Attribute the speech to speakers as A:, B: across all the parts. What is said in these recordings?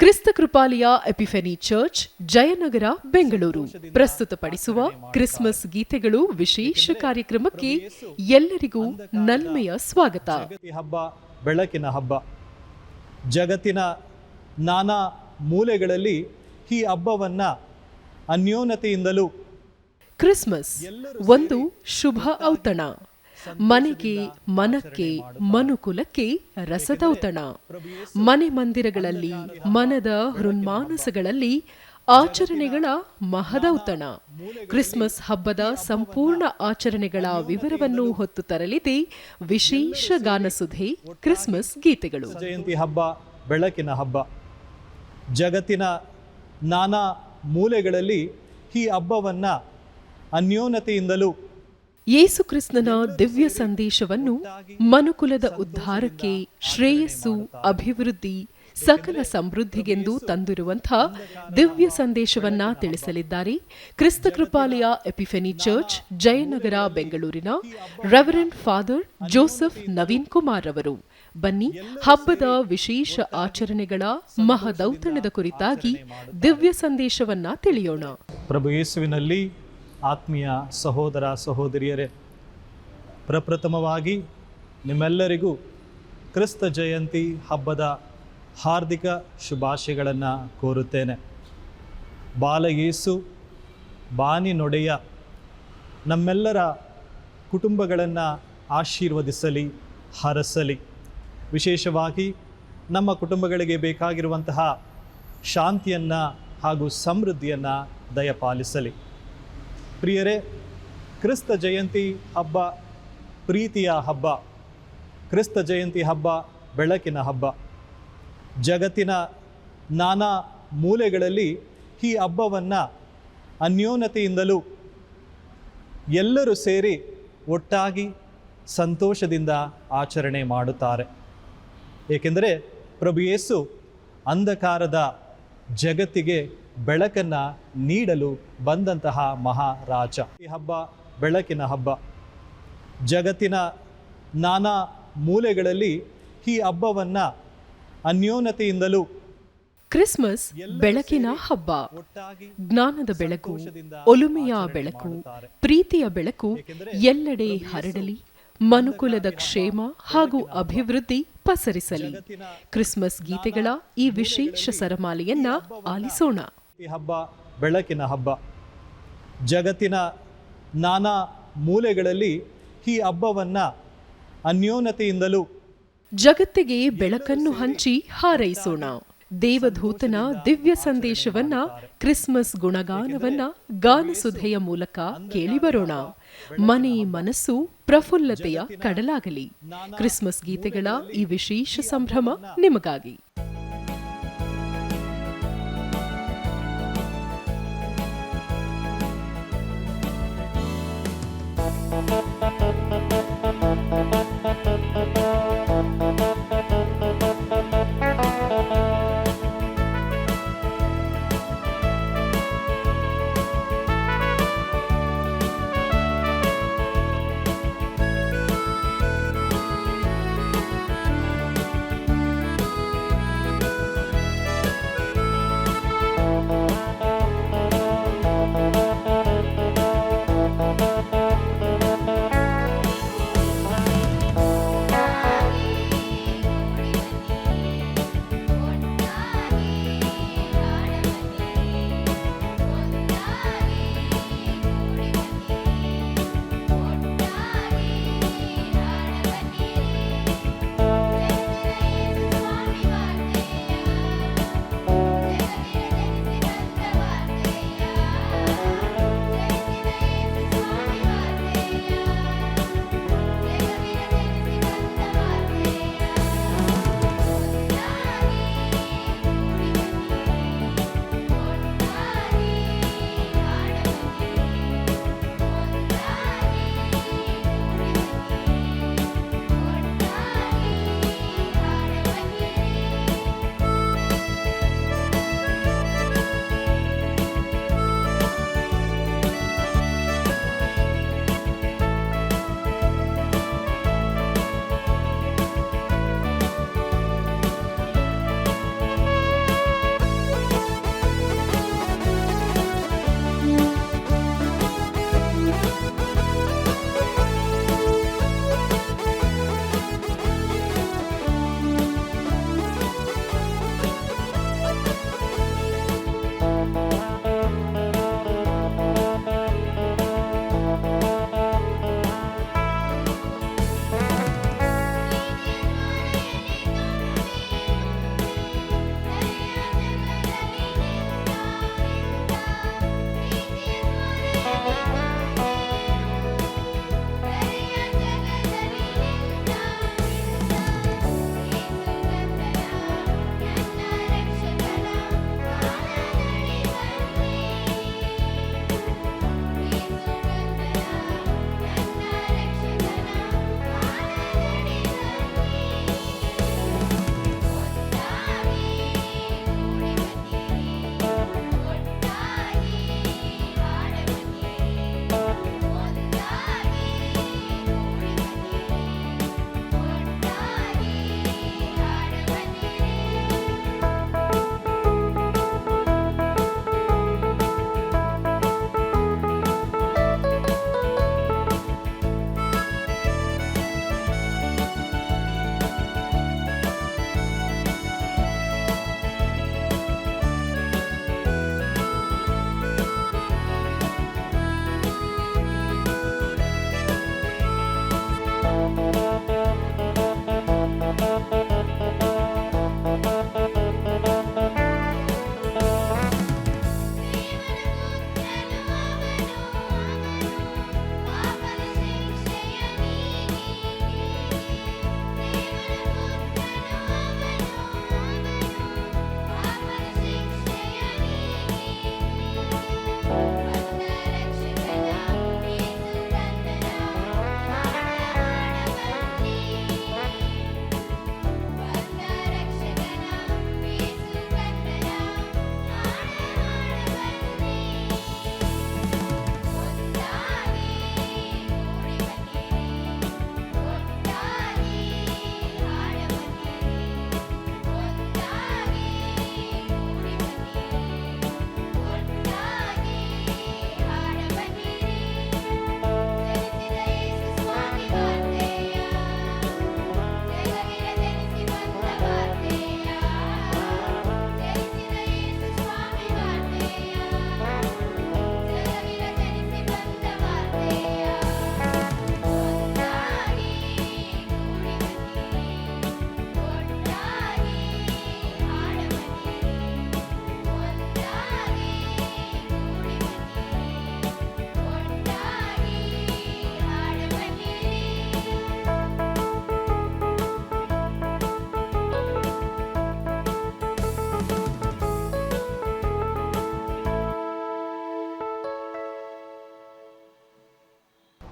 A: Krista Krupalaya Epiphany church Jayanagar Bengaluru. ಪ್ರಸ್ತುತಪಡಿಸುವ Christmas ಗೀತೆಗಳು ವಿಶೇಷ ಕಾರ್ಯಕ್ರಮಕ್ಕೆ ಎಲ್ಲರಿಗೂ ನಲ್ಮೆಯ ಸ್ವಾಗತ.
B: ಹಬ್ಬ ಬೆಳಕಿನ ಹಬ್ಬ. ಜಗತ್ತಿನ ನಾನಾ ಮೂಲೆಗಳಲ್ಲಿ ಈ ಹಬ್ಬವನ್ನ ಅನ್ಯೋನ್ಯತೆಯಿಂದಲೂ
A: ಕ್ರಿಸ್ಮಸ್ ಒಂದು ಶುಭ ಔತಣ. ಮನೆಗೆ ಮನಕ್ಕೆ ಮನುಕುಲಕ್ಕೆ ರಸದೌತಣ. ಮನೆ ಮಂದಿರಗಳಲ್ಲಿ, ಮನದ ಹೃನ್ಮಾನಸಗಳಲ್ಲಿ ಆಚರಣೆಗಳ ಮಹದೌತಣ. ಕ್ರಿಸ್ಮಸ್ ಹಬ್ಬದ ಸಂಪೂರ್ಣ ಆಚರಣೆಗಳ ವಿವರವನ್ನು ಹೊತ್ತು ತರಲಿದೆ ವಿಶೇಷ ಗಾನಸುಧೆ, ಕ್ರಿಸ್ಮಸ್ ಗೀತೆಗಳು.
B: ಜಯಂತಿ ಹಬ್ಬ, ಬೆಳಕಿನ ಹಬ್ಬ. ಜಗತ್ತಿನ ನಾನಾ ಮೂಲೆಗಳಲ್ಲಿ ಈ ಹಬ್ಬವನ್ನ ಅನ್ಯೋನ್ಯತೆಯಿಂದಲೂ
A: ಯೇಸು ಕ್ರಿಸ್ತನ ದಿವ್ಯ ಸಂದೇಶವನ್ನು ಮನುಕುಲದ ಉದ್ಧಾರಕ್ಕೆ ಶ್ರೇಯಸ್ಸು, ಅಭಿವೃದ್ಧಿ, ಸಕಲ ಸಮೃದ್ಧಿಗೆಂದು ತಂದಿರುವಂಥ ದಿವ್ಯ ಸಂದೇಶವನ್ನ ತಿಳಿಸಲಿದ್ದಾರೆ ಕ್ರಿಸ್ತ ಕೃಪಾಲಯ ಎಪಿಫೆನಿ ಚರ್ಚ್, ಜಯನಗರ, ಬೆಂಗಳೂರಿನ reverend father Joseph Naveen Kumar ಅವರು. ಬನ್ನಿ, ಹಬ್ಬದ ವಿಶೇಷ ಆಚರಣೆಗಳ ಮಹದೌತಣದ ಕುರಿತಾಗಿ ದಿವ್ಯ ಸಂದೇಶವನ್ನ ತಿಳಿಯೋಣ.
B: ಪ್ರಭು ಯೇಸುವಿನಲ್ಲಿ ಆತ್ಮೀಯ ಸಹೋದರ ಸಹೋದರಿಯರೇ, ಪ್ರಪ್ರಥಮವಾಗಿ ನಿಮ್ಮೆಲ್ಲರಿಗೂ ಕ್ರಿಸ್ತ ಜಯಂತಿ ಹಬ್ಬದ ಹಾರ್ದಿಕ ಶುಭಾಶಯಗಳನ್ನು ಕೋರುತ್ತೇನೆ. ಬಾಲಯೇಸು, ಬಾನಿ ನೊಡೆಯ ನಮ್ಮೆಲ್ಲರ ಕುಟುಂಬಗಳನ್ನು ಆಶೀರ್ವದಿಸಲಿ, ಹರಸಲಿ. ವಿಶೇಷವಾಗಿ ನಮ್ಮ ಕುಟುಂಬಗಳಿಗೆ ಬೇಕಾಗಿರುವಂತಹ ಶಾಂತಿಯನ್ನು ಹಾಗೂ ಸಮೃದ್ಧಿಯನ್ನು ದಯಪಾಲಿಸಲಿ. ಪ್ರಿಯರೇ, ಕ್ರಿಸ್ತ ಜಯಂತಿ ಹಬ್ಬ ಪ್ರೀತಿಯ ಹಬ್ಬ. ಕ್ರಿಸ್ತ ಜಯಂತಿ ಹಬ್ಬ ಬೆಳಕಿನ ಹಬ್ಬ. ಜಗತ್ತಿನ ನಾನಾ ಮೂಲೆಗಳಲ್ಲಿ ಈ ಹಬ್ಬವನ್ನು ಅನ್ಯೋನ್ಯತೆಯಿಂದಲೂ ಎಲ್ಲರೂ ಸೇರಿ ಒಟ್ಟಾಗಿ ಸಂತೋಷದಿಂದ ಆಚರಣೆ ಮಾಡುತ್ತಾರೆ. ಏಕೆಂದರೆ ಪ್ರಭು ಯೇಸು ಅಂಧಕಾರದ ಜಗತ್ತಿಗೆ ಬೆಳಕನ್ನು ನೀಡಲು ಬಂದಂತಹ ಮಹಾರಾಜ. ಈ ಹಬ್ಬ ಬೆಳಕಿನ ಹಬ್ಬ. ಜಗತ್ತಿನ ನಾನಾ ಮೂಲೆಗಳಲ್ಲಿ ಈ ಹಬ್ಬವನ್ನ ಅನ್ಯೋನ್ಯತೆಯಿಂದಲೂ
A: ಕ್ರಿಸ್ಮಸ್ ಬೆಳಕಿನ ಹಬ್ಬ. ಜ್ಞಾನದ ಬೆಳಕು ಒಲುಮೆಯ ಬೆಳಕು ಪ್ರೀತಿಯ ಬೆಳಕು ಎಲ್ಲೆಡೆ ಹರಡಲಿ ಮನುಕುಲದ ಕ್ಷೇಮ ಹಾಗೂ ಅಭಿವೃದ್ಧಿ ಪಸರಿಸಲಿ. ಕ್ರಿಸ್ಮಸ್ ಗೀತೆಗಳ ಈ ವಿಶೇಷ ಸರಮಾಲೆಯನ್ನ ಆಲಿಸೋಣ.
B: ಈ ಹಬ್ಬ, ಬೆಳಕಿನ ಹಬ್ಬ. ಜಗತ್ತಿನ ನಾನಾ ಮೂಲೆಗಳಲ್ಲಿ ಈ ಹಬ್ಬವನ್ನ ಅನ್ಯೋನ್ಯತೆಯಿಂದಲೂ
A: ಜಗತ್ತಿಗೆ ಬೆಳಕನ್ನು ಹಂಚಿ ಹಾರೈಸೋಣ. ದೇವಧೂತನ ದಿವ್ಯ ಸಂದೇಶವನ್ನ, ಕ್ರಿಸ್ಮಸ್ ಗುಣಗಾನವನ್ನ, ಗಾನಸುಧೆಯ ಮೂಲಕ ಕೇಳಿಬರೋಣ ಮನೆ ಮನಸ್ಸು ಪ್ರಫುಲ್ಲತೆಯ ಕಡಲಾಗಲಿ. ಕ್ರಿಸ್ಮಸ್ ಗೀತೆಗಳ ಈ ವಿಶೇಷ ಸಂಭ್ರಮ ನಿಮಗಾಗಿ.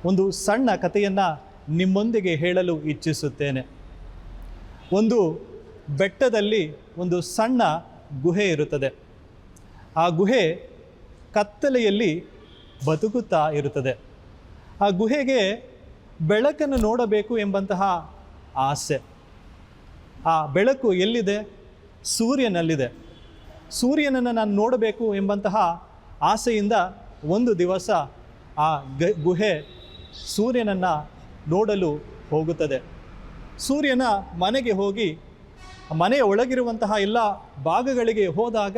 B: ಒಂದು ಸಣ್ಣ ಕಥೆಯನ್ನು ನಿಮ್ಮೊಂದಿಗೆ ಹೇಳಲು ಇಚ್ಛಿಸುತ್ತೇನೆ. ಒಂದು ಬೆಟ್ಟದಲ್ಲಿ ಒಂದು ಸಣ್ಣ ಗುಹೆ ಇರುತ್ತದೆ. ಆ ಗುಹೆ ಕತ್ತಲೆಯಲ್ಲಿ ಬದುಕುತ್ತಾ ಇರುತ್ತದೆ. ಆ ಗುಹೆಗೆ ಬೆಳಕನ್ನು ನೋಡಬೇಕು ಎಂಬಂತಹ ಆಸೆ. ಆ ಬೆಳಕು ಎಲ್ಲಿದೆ? ಸೂರ್ಯನಲ್ಲಿದೆ. ಸೂರ್ಯನನ್ನು ನಾನು ನೋಡಬೇಕು ಎಂಬಂತಹ ಆಸೆಯಿಂದ ಒಂದು ದಿವಸ ಆ ಗುಹೆ ಸೂರ್ಯನನ್ನು ನೋಡಲು ಹೋಗುತ್ತದೆ. ಸೂರ್ಯನ ಮನೆಗೆ ಹೋಗಿ ಮನೆಯ ಒಳಗಿರುವಂತಹ ಎಲ್ಲ ಭಾಗಗಳಿಗೆ ಹೋದಾಗ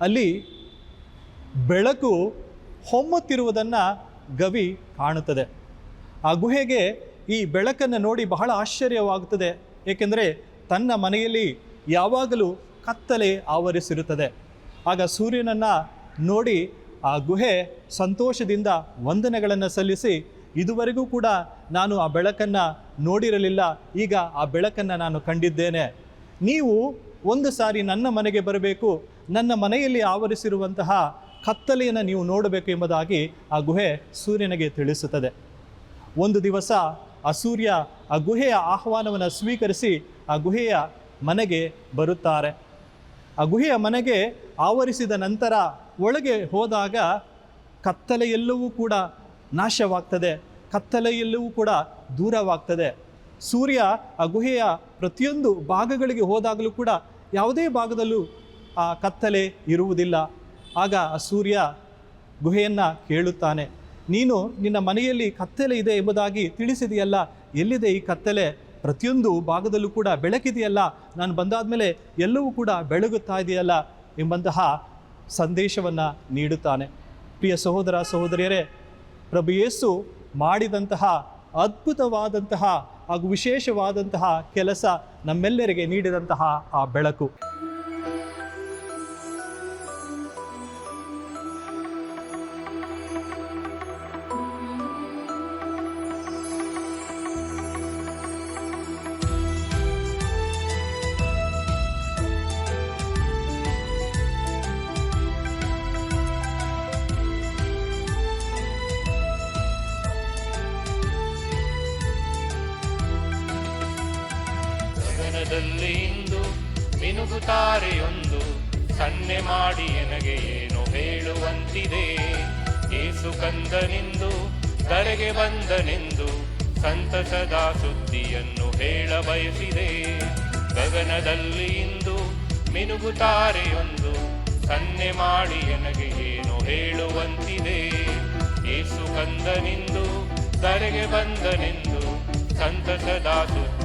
B: ಅಲ್ಲಿ ಬೆಳಕು ಹೊಮ್ಮುತ್ತಿರುವುದನ್ನು ಗವಿ ಕಾಣುತ್ತದೆ. ಆ ಗುಹೆಗೆ ಈ ಬೆಳಕನ್ನು ನೋಡಿ ಬಹಳ ಆಶ್ಚರ್ಯವಾಗುತ್ತದೆ. ಏಕೆಂದರೆ ತನ್ನ ಮನೆಯಲ್ಲಿ ಯಾವಾಗಲೂ ಕತ್ತಲೆ ಆವರಿಸಿರುತ್ತದೆ. ಆಗ ಸೂರ್ಯನನ್ನು ನೋಡಿ ಆ ಗುಹೆ ಸಂತೋಷದಿಂದ ವಂದನೆಗಳನ್ನು ಸಲ್ಲಿಸಿ ಇದುವರೆಗೂ ಕೂಡ ನಾನು ಆ ಬೆಳಕನ್ನು ನೋಡಿರಲಿಲ್ಲ. ಈಗ ಆ ಬೆಳಕನ್ನು ನಾನು ಕಂಡಿದ್ದೇನೆ. ನೀವು ಒಂದು ಸಾರಿ ನನ್ನ ಮನೆಗೆ ಬರಬೇಕು, ನನ್ನ ಮನೆಯಲ್ಲಿ ಆವರಿಸಿರುವಂತಹ ಕತ್ತಲೆಯನ್ನು ನೀವು ನೋಡಬೇಕು ಎಂಬುದಾಗಿ ಆ ಗುಹೆ ಸೂರ್ಯನಿಗೆ ತಿಳಿಸುತ್ತದೆ. ಒಂದು ದಿವಸ ಆ ಸೂರ್ಯ ಆ ಗುಹೆಯ ಆಹ್ವಾನವನ್ನು ಸ್ವೀಕರಿಸಿ ಆ ಗುಹೆಯ ಮನೆಗೆ ಬರುತ್ತಾರೆ. ಆ ಗುಹೆಯ ಮನೆಗೆ ಆವರಿಸಿದ ನಂತರ ಒಳಗೆ ಹೋದಾಗ ಕತ್ತಲೆಯೆಲ್ಲವೂ ಕೂಡ ನಾಶವಾಗ್ತದೆ ಕತ್ತಲೆಯಲ್ಲೂ ಕೂಡ ದೂರವಾಗ್ತದೆ. ಸೂರ್ಯ ಆ ಗುಹೆಯ ಪ್ರತಿಯೊಂದು ಭಾಗಗಳಿಗೆ ಹೋದಾಗಲೂ ಕೂಡ ಯಾವುದೇ ಭಾಗದಲ್ಲೂ ಆ ಕತ್ತಲೆ ಇರುವುದಿಲ್ಲ. ಆಗ ಆ ಸೂರ್ಯ ಗುಹೆಯನ್ನು ಕೇಳುತ್ತಾನೆ, ನೀನು ನಿನ್ನ ಮನೆಯಲ್ಲಿ ಕತ್ತಲೆ ಇದೆ ಎಂಬುದಾಗಿ ತಿಳಿಸಿದೆಯಲ್ಲ, ಎಲ್ಲಿದೆ ಈ ಕತ್ತಲೆ? ಪ್ರತಿಯೊಂದು ಭಾಗದಲ್ಲೂ ಕೂಡ ಬೆಳಕಿದೆಯಲ್ಲ, ನಾನು ಬಂದಾದ ಮೇಲೆ ಎಲ್ಲವೂ ಕೂಡ ಬೆಳಗುತ್ತಾ ಇದೆಯಲ್ಲ? ಎಂಬಂತಹ ಸಂದೇಶವನ್ನು ನೀಡುತ್ತಾನೆ. ಪ್ರಿಯ ಸಹೋದರ, ಸಹೋದರಿಯರೇ ಪ್ರಭು ಯೇಸು ಮಾಡಿದಂತಹ ಅದ್ಭುತವಾದಂತಹ ಹಾಗೂ ವಿಶೇಷವಾದಂತಹ ಕೆಲಸ ನಮ್ಮೆಲ್ಲರಿಗೆ ನೀಡಿದಂತಹ ಆ ಬೆಳಕು.
C: ಗಗನದಲ್ಲಿ ಇಂದು ಮಿನುಗುತಾರೆಯೊಂದು ಸನ್ನೆ ಮಾಡಿ ನನಗೆ ಏನು ಹೇಳುವಂತಿದೆ. ಏಸು ಕಂದನೆಂದು, ಧರೆಗೆ ಬಂದನೆಂದು ಸಂತಸದ ಸುದ್ದಿಯನ್ನು ಹೇಳ ಬಯಸಿದೆ. ಗಗನದಲ್ಲಿ ಇಂದು ಮಿನುಗುತಾರೆಯೊಂದು ಸನ್ನೆ ಮಾಡಿ ನನಗೆ ಏನು ಹೇಳುವಂತಿದೆ. ಏಸು ಕಂದನೆಂದು, ಧರೆಗೆ ಬಂದನೆಂದು ಸಂತಸದ ಸುದ್ದಿಯನ್ನು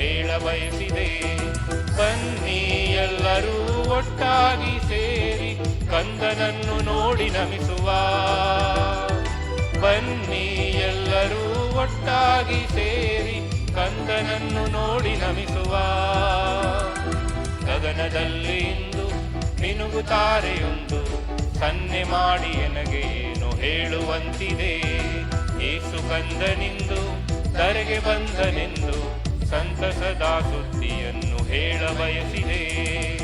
C: ಹೇಳ ಬಯಸಿದೆ ಬನ್ನಿ ಎಲ್ಲರೂ ಒಟ್ಟಾಗಿ ಸೇರಿ ಕಂದನನ್ನು ನೋಡಿ ನಮಿಸುವ. ಬನ್ನಿ ಎಲ್ಲರೂ ಒಟ್ಟಾಗಿ ಸೇರಿ ಕಂದನನ್ನು ನೋಡಿ ನಮಿಸುವ. ಗಗನದಲ್ಲಿ ಇಂದು ಮಿನುಗುತ್ತಾರೆಯೊಂದು ಸನ್ನೆ ಮಾಡಿ ನನಗೇನು ಹೇಳುವಂತಿದೆ. ಏಸು ಕಂದನಿಂದು ತರೆಗೆ ಬಂದನೆಂದು ಸಂತಸದ ಸುದ್ದಿಯನ್ನು ಹೇಳ ಬಯಸಿದೆ.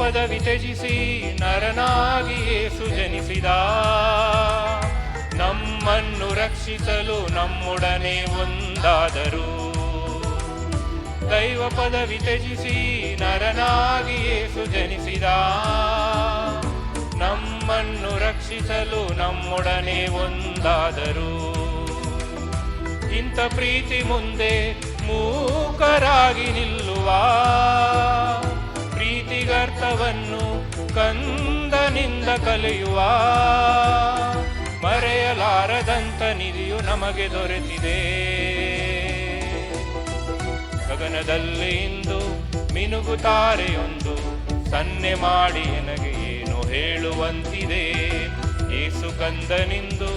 C: ಪದವಿ ತ್ಯಜಿಸಿ ನರನಾಗಿ ಸುಜನಿಸಿದ ಜನಿಸಿದ. ನಮ್ಮನ್ನು ರಕ್ಷಿಸಲು ನಮ್ಮೊಡನೆ ಒಂದಾದರು. ದೈವ ಪದವಿ ತ್ಯಜಿಸಿ ನರನಾಗಿ ಸುಜನಿಸಿದ ಜನಿಸಿದ. ನಮ್ಮನ್ನು ರಕ್ಷಿಸಲು ನಮ್ಮೊಡನೆ ಒಂದಾದರು. ಇಂಥ ಪ್ರೀತಿ ಮುಂದೆ ಮೂಕರಾಗಿ ನಿಲ್ಲುವ. ಪ್ರೀತಿಗರ್ಥವನ್ನು ಕಂದನಿಂದ ಕಲಿಯುವ. ಮರೆಯಲಾರದಂತ ನಿಧಿಯು ನಮಗೆ ದೊರೆತಿದೆ. ಗಗನದಲ್ಲಿ ಇಂದು ಮಿನುಗುತಾರೆಯೊಂದು ಸನ್ನೆ ಮಾಡಿ ನನಗೆ ಏನು ಹೇಳುವಂತಿದೆ. ಏಸು ಕಂದನಿಂದು,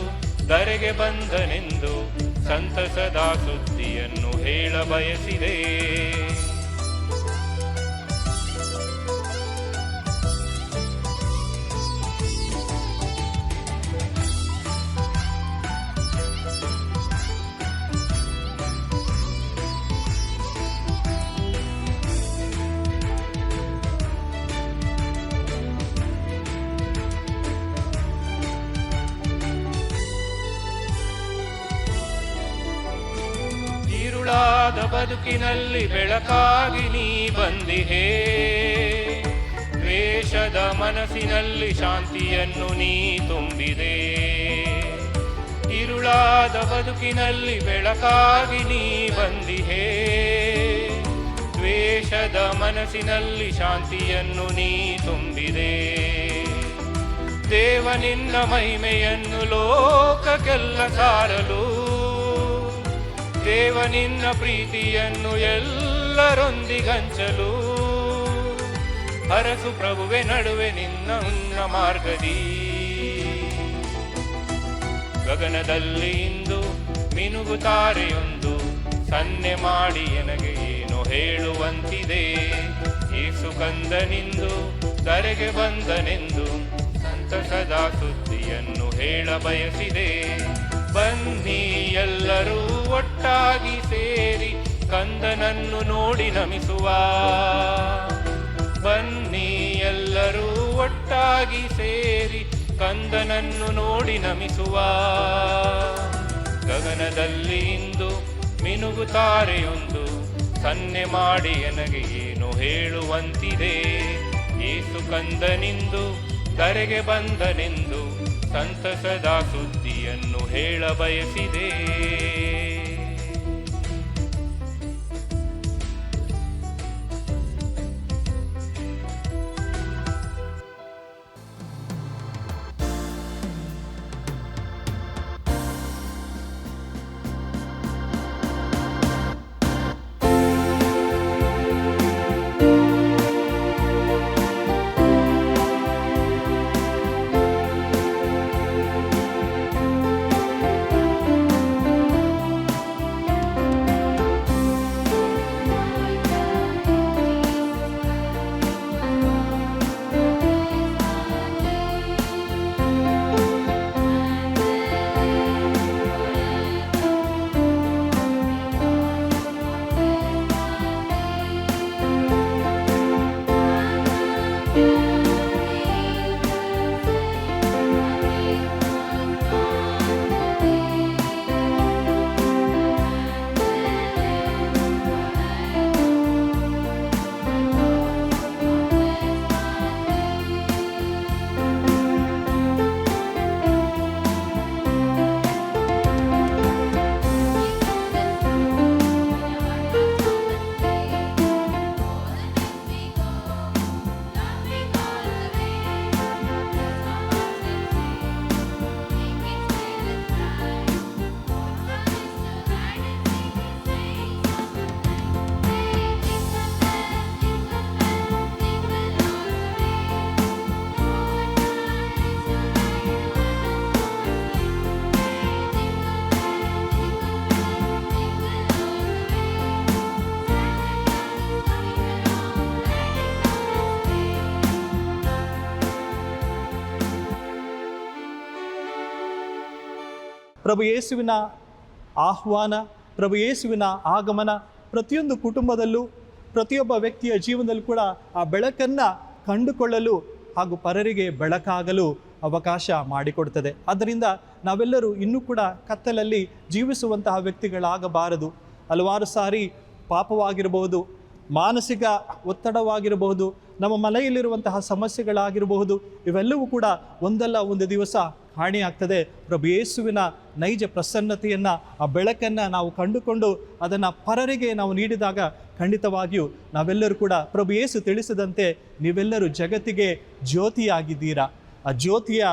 C: ಧರೆಗೆ ಬಂದನೆಂದು ಸಂತಸದ ಸುದ್ದಿಯನ್ನು ಹೇಳ ಬಯಸಿದೆ. ಬದುಕಿನಲ್ಲಿ ಬೆಳಕಾಗಿ ನೀ ಬಂದಿಹೇ. ದ್ವೇಷದ ಮನಸ್ಸಿನಲ್ಲಿ ಶಾಂತಿಯನ್ನು ನೀ ತುಂಬಿದೆ. ಇರುಳಾದ ಬದುಕಿನಲ್ಲಿ ಬೆಳಕಾಗಿ ನೀ ಬಂದಿಹೇ. ದ್ವೇಷದ ಮನಸ್ಸಿನಲ್ಲಿ ಶಾಂತಿಯನ್ನು ನೀ ತುಂಬಿದೆ. ದೇವ ನಿನ್ನ ಮಹಿಮೆಯನ್ನು ಲೋಕಕ್ಕೆಲ್ಲ ಸಾರಲು ದೇವ ನಿನ್ನ ಪ್ರೀತಿಯನ್ನು ಎಲ್ಲರೊಂದಿಗಂಚಲು. ಹರಸು ಪ್ರಭುವೆ ನಡುವೆ ನಿನ್ನ ಉನ್ನ ಮಾರ್ಗದಿ. ಗಗನದಲ್ಲಿ ಇಂದು ಮಿನುಗುತ್ತಾರೆಯೊಂದು ಸನ್ನೆ ಮಾಡಿ ನನಗೆ ಏನು ಹೇಳುವಂತಿದೆ. ಏಸು ಕಂದನೆಂದು ಕರೆಗೆ ಬಂದನೆಂದು ಸಂತಸದ ಸುದ್ದಿಯನ್ನು ಹೇಳ ಬಯಸಿದೆ. ಬನ್ನಿ ಎಲ್ಲರೂ ಒಟ್ಟಾಗಿ ಸೇರಿ ಕಂದನನ್ನು ನೋಡಿ ನಮಿಸುವ. ಬನ್ನಿ ಎಲ್ಲರೂ ಒಟ್ಟಾಗಿ ಸೇರಿ ಕಂದನನ್ನು ನೋಡಿ ನಮಿಸುವ. ಗಗನದಲ್ಲಿ ಇಂದು ಮಿನುಗುತ್ತಾರೆಯೊಂದು ಸನ್ನೆ ಮಾಡಿ ನನಗೆ ಏನು ಹೇಳುವಂತಿದೆ. ಏಸು ಕಂದನಿಂದು ಕರೆಗೆ ಬಂದನೆಂದು ಸಂತಸದ ಸುದ್ದಿಯನ್ನು ಹೇಳ ಬಯಸಿದೆ.
B: ಪ್ರಭು ಯೇಸುವಿನ ಆಹ್ವಾನ, ಪ್ರಭು ಯೇಸುವಿನ ಆಗಮನ ಪ್ರತಿಯೊಂದು ಕುಟುಂಬದಲ್ಲೂ, ಪ್ರತಿಯೊಬ್ಬ ವ್ಯಕ್ತಿಯ ಜೀವನದಲ್ಲೂ ಕೂಡ ಆ ಬೆಳಕನ್ನು ಕಂಡುಕೊಳ್ಳಲು ಹಾಗೂ ಪರರಿಗೆ ಬೆಳಕಾಗಲು ಅವಕಾಶ ಮಾಡಿಕೊಡ್ತದೆ. ಆದ್ದರಿಂದ ನಾವೆಲ್ಲರೂ ಇನ್ನೂ ಕೂಡ ಕತ್ತಲಲ್ಲಿ ಜೀವಿಸುವಂತಹ ವ್ಯಕ್ತಿಗಳಾಗಬಾರದು. ಹಲವಾರು ಸಾರಿ ಪಾಪವಾಗಿರಬಹುದು, ಮಾನಸಿಕ ಒತ್ತಡವಾಗಿರಬಹುದು, ನಮ್ಮ ಮನೆಯಲ್ಲಿರುವಂತಹ ಸಮಸ್ಯೆಗಳಾಗಿರಬಹುದು, ಇವೆಲ್ಲವೂ ಕೂಡ ಒಂದಲ್ಲ ಒಂದು ದಿವಸ ಕಾಣೆಯಾಗ್ತದೆ ಪ್ರಭು ಯೇಸುವಿನ ನೈಜ ಪ್ರಸನ್ನತೆಯನ್ನು, ಆ ಬೆಳಕನ್ನು ನಾವು ಕಂಡುಕೊಂಡು ಅದನ್ನು ಪರರಿಗೆ ನಾವು ನೀಡಿದಾಗ ಖಂಡಿತವಾಗಿಯೂ ನಾವೆಲ್ಲರೂ ಕೂಡ ಪ್ರಭು ಯೇಸು ತಿಳಿಸಿದಂತೆ ನೀವೆಲ್ಲರೂ ಜಗತ್ತಿಗೆ ಜ್ಯೋತಿಯಾಗಿದ್ದೀರಾ. ಆ ಜ್ಯೋತಿಯ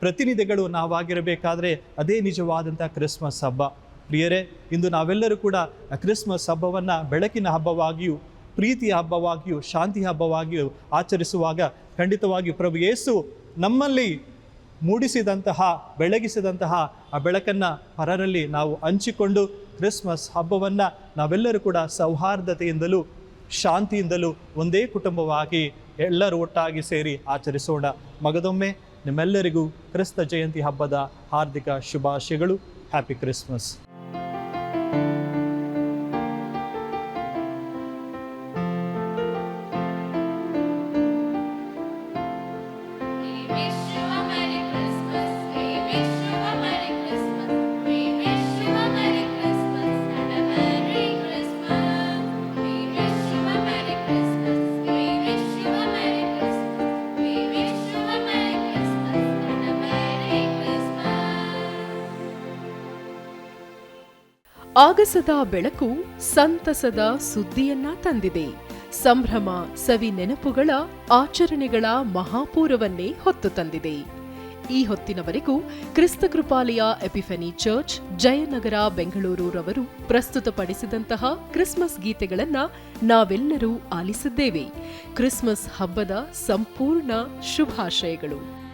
B: ಪ್ರತಿನಿಧಿಗಳು ನಾವಾಗಿರಬೇಕಾದ್ರೆ ಅದೇ ನಿಜವಾದಂಥ ಕ್ರಿಸ್ಮಸ್ ಹಬ್ಬ. ಪ್ರಿಯರೇ, ಇಂದು ನಾವೆಲ್ಲರೂ ಕೂಡ ಕ್ರಿಸ್ಮಸ್ ಹಬ್ಬವನ್ನು ಬೆಳಕಿನ ಹಬ್ಬವಾಗಿಯೂ, ಪ್ರೀತಿಯ ಹಬ್ಬವಾಗಿಯೂ, ಶಾಂತಿ ಹಬ್ಬವಾಗಿಯೂ ಆಚರಿಸುವಾಗ ಖಂಡಿತವಾಗಿಯೂ ಪ್ರಭು ಯೇಸು ನಮ್ಮಲ್ಲಿ ಮೂಡಿಸಿದಂತಹ, ಬೆಳಗಿಸಿದಂತಹ ಆ ಬೆಳಕನ್ನು ಪರರಲ್ಲಿ ನಾವು ಹಂಚಿಕೊಂಡು ಕ್ರಿಸ್ಮಸ್ ಹಬ್ಬವನ್ನು ನಾವೆಲ್ಲರೂ ಕೂಡ ಸೌಹಾರ್ದತೆಯಿಂದಲೂ, ಶಾಂತಿಯಿಂದಲೂ ಒಂದೇ ಕುಟುಂಬವಾಗಿ ಎಲ್ಲರೂ ಒಟ್ಟಾಗಿ ಸೇರಿ ಆಚರಿಸೋಣ. ಮಗದೊಮ್ಮೆ ನಿಮ್ಮೆಲ್ಲರಿಗೂ ಕ್ರಿಸ್ತ ಜಯಂತಿ ಹಬ್ಬದ ಹಾರ್ದಿಕ ಶುಭಾಶಯಗಳು. ಹ್ಯಾಪಿ ಕ್ರಿಸ್ಮಸ್
A: ಆಗಸದ ಬೆಳಕು ಸಂತಸದ ಸುದ್ದಿಯನ್ನ ತಂದಿದೆ. ಸಂಭ್ರಮ, ಸವಿ ನೆನಪುಗಳ, ಆಚರಣೆಗಳ ಮಹಾಪೂರವನ್ನೇ ಹೊತ್ತು ತಂದಿದೆ. ಈ ಹೊತ್ತಿನವರೆಗೂ ಕ್ರಿಸ್ತ ಕೃಪಾಲಯ ಎಪಿಫೆನಿ ಚರ್ಚ್, ಜಯನಗರ ಬೆಂಗಳೂರು ರವರು ಪ್ರಸ್ತುತಪಡಿಸಿದಂತಹ ಕ್ರಿಸ್ಮಸ್ ಗೀತೆಗಳನ್ನ ನಾವೆಲ್ಲರೂ ಆಲಿಸಿದ್ದೇವೆ. ಕ್ರಿಸ್ಮಸ್ ಹಬ್ಬದ ಸಂಪೂರ್ಣ ಶುಭಾಶಯಗಳು.